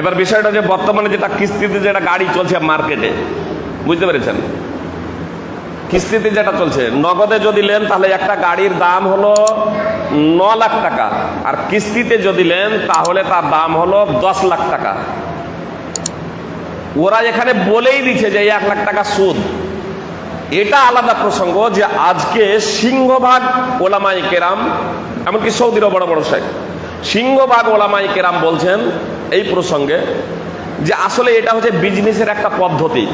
এবার বিষয়টা যে বর্তমানে যেটা কিস্তিতে যেটা গাড়ি চলছে মার্কেটে, বুঝতে পেরেছেন? কিস্তিতে যেটা চলছে, নগদে যদি নেন তাহলে একটা গাড়ির দাম হলো ন লাখ টাকা, আর কিস্তিতে যদি নেন তাহলে তার দাম হলো দশ লাখ টাকা। ওরা এখানে বলেই দিচ্ছে যে এক লাখ টাকা সুদ। এটা আলাদা প্রসঙ্গ যে আজকে সিংহভাগ ওলামাই কেরাম, এমনকি সৌদিরও বড় বড় শেখ, সিংহভাগ ওলামাই কেরাম বলছেন এই প্রসঙ্গে যে আসলে এটা হচ্ছে বিজনেসের একটা পদ্ধতি।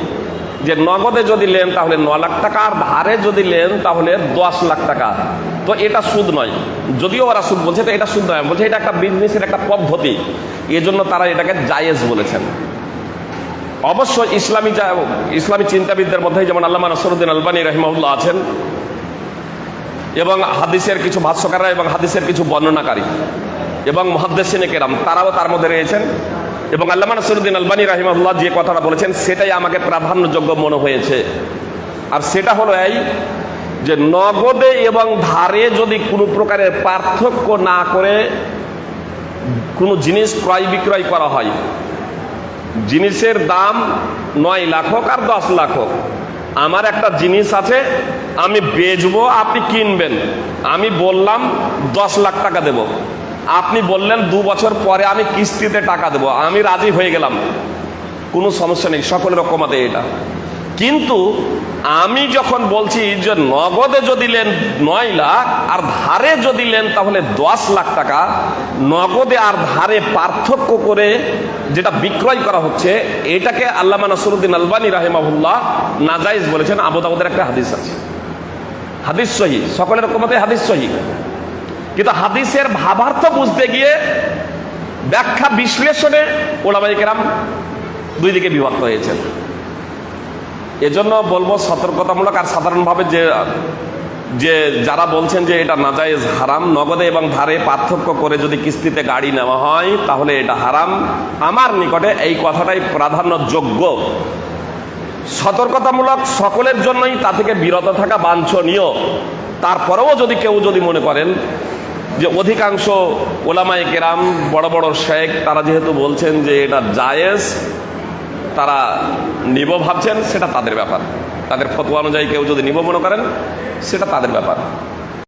যে নগদে যদি নেন তাহলে ন লাখ টাকা, আর ধারে যদি নেন তাহলে দশ লাখ টাকা। তো এটা সুদ নয়। যদিও ওরা সুদ বলছে, তো এটা সুদ নয়। বলছে, এটা একটা বিজনেসের একটা পদ্ধতি। এজন্য তারা এটাকে জায়েজ বলেছেন। অবশ্য ইসলামী ইসলামী চিন্তাবিদদের মধ্যে যেমন আল্লামা নসরুদ্দিন আলবানী রহিমাউল্লাহ আছেন, এবং হাদিসের কিছু ভাষ্যকাররা এবং হাদিসের কিছু বর্ণনাকারী। এবং মহাদ্দেশিনে কেরাম, তারাও তার মধ্যে রয়েছেন। এবং আল্লামা নসরুদ্দিন আলবানী রাহিমাহুল্লাহ যে কথাটা বলেছেন, সেটাই আমাকে প্রাধান্যযোগ্য মনে হয়েছে। আর সেটা হলো এই যে নগদে এবং ধারে যদি কোনো প্রকারের পার্থক্য না করে কোনো জিনিস ক্রয় বিক্রয় করা হয়, জিনিসের দাম নয় লাখ হোক আর দশ লাখ হোক, আমার একটা জিনিস আছে, আমি বেচবো, আপনি কিনবেন, আমি বললাম দশ লাখ টাকা দেব। আপনি বললেন দু বছর পরে আমি কিস্তিতে টাকা দেব, আমি রাজি হয়ে গেলাম। কোনো সমস্যা নেই, সকলের রকমাতে এটা। কিন্তু আমি যখন বলছি যে নগদে যদি নেন নয় লাখ, আর ধারে যদি নেন তাহলে দশ লাখ টাকা, নগদে আর ধারে পার্থক্য করে যেটা বিক্রয় করা হচ্ছে, এটাকে আল্লামা নসরুদ্দিন আলবানী রাহেমাহুল্লাহ নাজাইজ বলেছেন। আবুদাউদের একটা হাদিস আছে। হাদিস সহি, সকলের রকমতে হাদিস সহি। কিন্তু হাদিসের ভাবার্থ বুঝতে গিয়ে ব্যাখ্যা বিশ্লেষণে ওলামাই কেরাম দুই দিকে বিভক্ত হয়েছেন। এজন্য বলব সতর্কতামূলক আর সাধারণভাবে যে যে যারা বলছেন যে এটা নাজায়েজ হারাম, নগদে এবং ধারে পার্থক্য করে যদি কিস্তিতে গাড়ি নেওয়া হয়, তাহলে এটা হারাম। আমার নিকটে এই কথাটাই প্রাধান্যযোগ্য। সতর্কতামূলক সকলের জন্যই তা থেকে বিরত থাকা বাঞ্ছনীয়। তারপরেও যদি কেউ যদি মনে করেন যে অধিকাংশ ওলামায় কেরাম, বড় বড় শেখ, তারা যেহেতু বলছেন যে এটা জায়েজ, তারা নিব ভাবছেন, সেটা তাদের ব্যাপার। তাদের ফতোয়া অনুযায়ী কেউ যদি নিব মনে করেন, সেটা তাদের ব্যাপার।